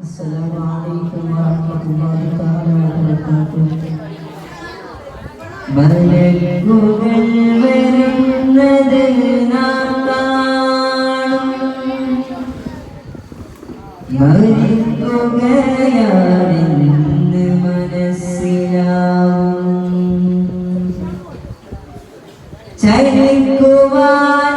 السلام عليكم ورحمة الله تعالى وبركاته മലക്കുകൾ വരുന്നത് നാം കാണും മരിക്കുകയാണെന്ന് മനസ്സിലാവും ചലിക്കുവാനാവാതെ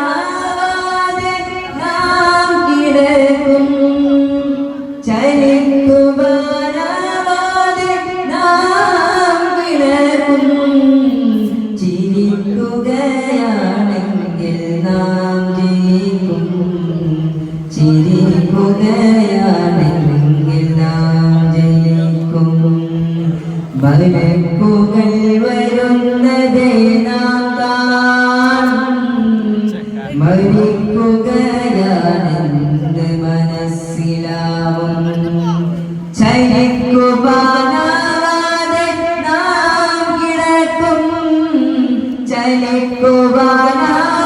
മലക്കുകൾ വരുന്നത് നാം മരിക്കുകയാണെന്ന് മനസ്സിലാവും. ചലിക്കുവാനാവാതെ നാം കിടക്കും. ചലിക്കുവാനാവാതെ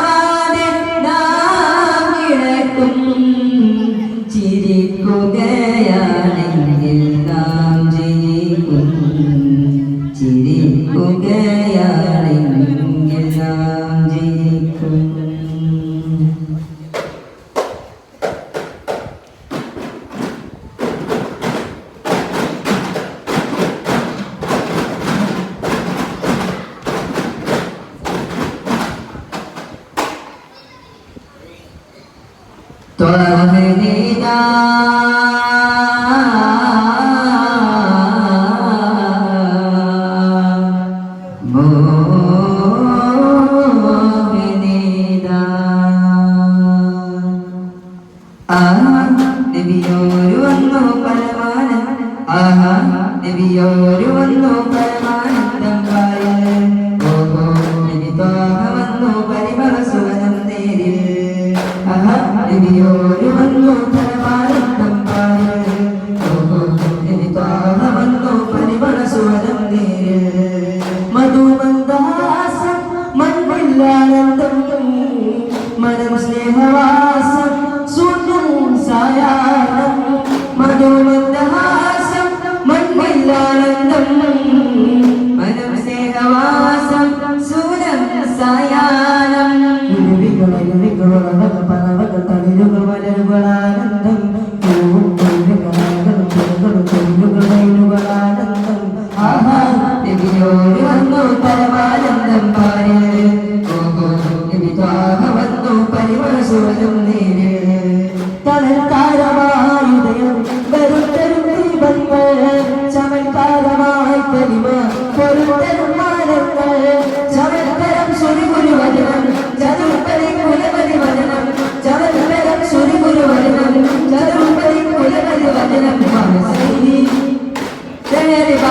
നബിയോരു വന്നു പരമാനന്ദം. ആഹാ നബിയോരു വന്നു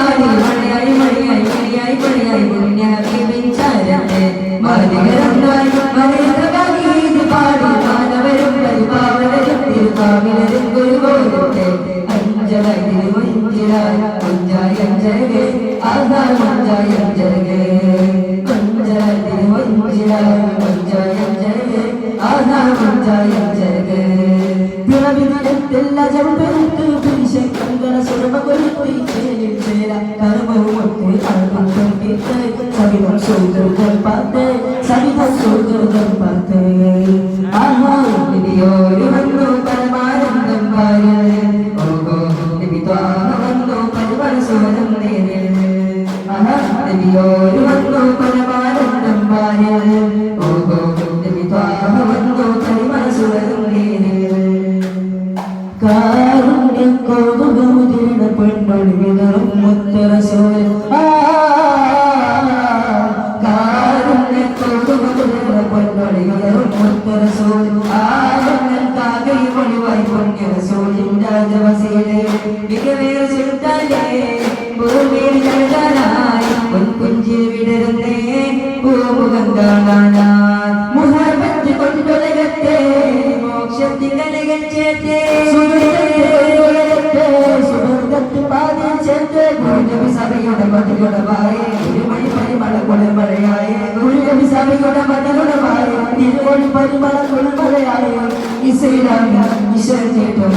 തേരി പാടി മണിയായി മണിയായി മണിയായി മണിയായി മുന്നാക്കി വിചാരത്തെ മനിതകാകി ഇത് പാടി മാനവരും പരിപാവനരും തിരുപ്പാവിനരും ഗുരുഗോരത്തെ അഞ്ചലായി തിരുവഞ്ചിരായി അഞ്ചായി അഞ്ചരകെ ആധാർ അഞ്ചായി അഞ്ചരകെ അഞ്ചലായി തിരുവഞ്ചിരായി അഞ്ചായി അഞ്ചരകെ ആധാർ അഞ്ചായി അഞ്ചരകെ പിറവിനടുത്തുള്ള ജമ്പെടുത്ത് சவிதம் சொல்கிறதன் பார்த்து சவிதம் சொல்கிறதன் பார்த்து സുൽത്താനേ ഭൂമിയിൽ ജനതാനായി പൊൻകുഞ്ചിൽ വിടരുന്നേ പൂമുഖം കാണാനായി മുഹബത്ത് കൊണ്ടുലകത്തെ മോക്ഷത്തിൽ കലകൾ ചേർത്തേ സഭയുടെ മതിയുടെ വായേ തിരുമണി പരിമള കുളിർമഴയായ ഗുരുനബി സഭയുടെ മതിയുടെ വായേ തിരുമണി പരിമള കുളിർമഴയായ ഇസൈലാമി ഈശ്വര ചേട്ടൻ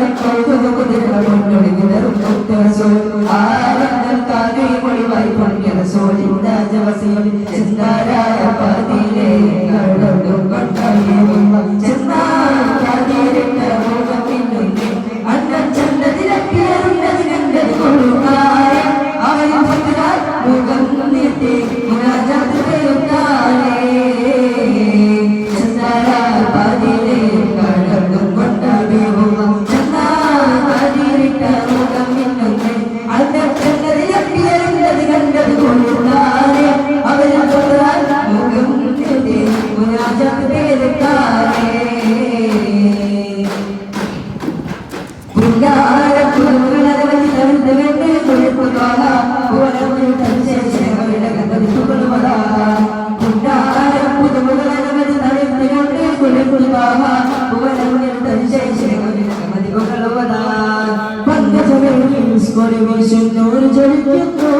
ആരെ ചെയ്തത് കുതിരകൾ കൊണ്ടൊഴുകിയ 버리고 싶 노을 저리 폈고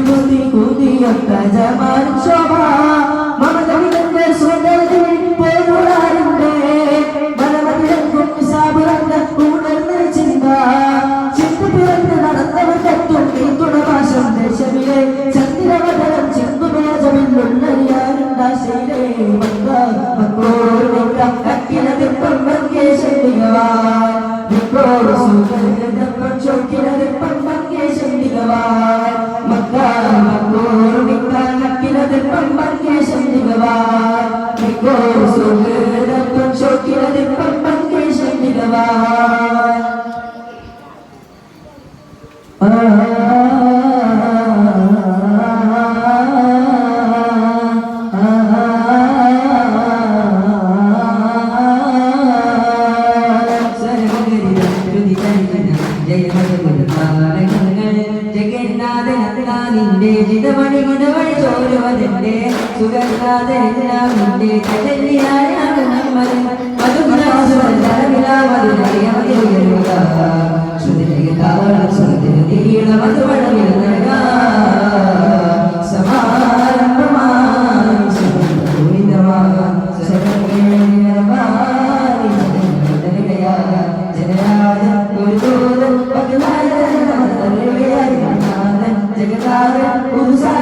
കുതി കുതിയൊട്ട ജമാൻ ശോഭ. മമതവിതന്റെ സ്വന്തത്തിൽ പോരുളാരുണ്ട് മനമതിലെങ്കും സാബുറന്ന ഉണർന്ന ചിന്ത. ചിന്ത പിറന്ന് നടന്നവന്റെ തുള്ളി തുണമാശം ദശമിലെ ചന്ദ്രമതരം ചിന്തുമേജമില്ലുണ്ടറിയാറുണ്ടാശയിലെ മക്ക മക്കോർ മക്ക കക്കിലതിപ്പം മങ്കേശ വിപ്രോർ സുഖ Deus,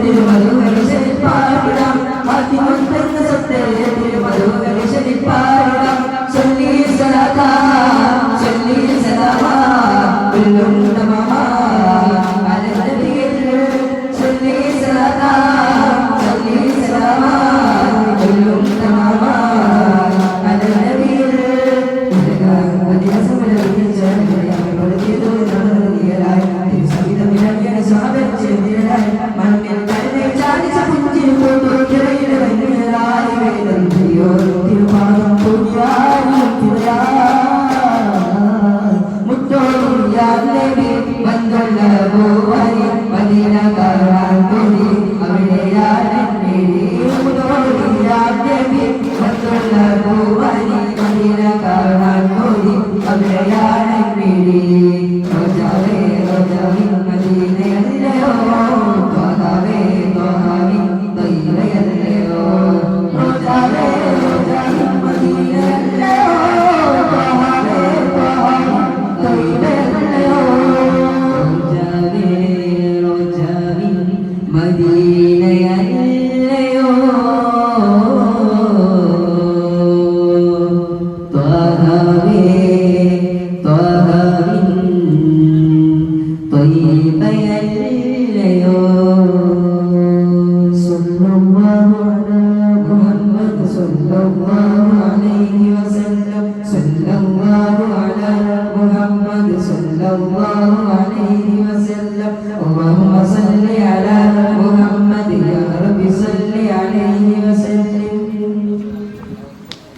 മദീന അല്ലയോ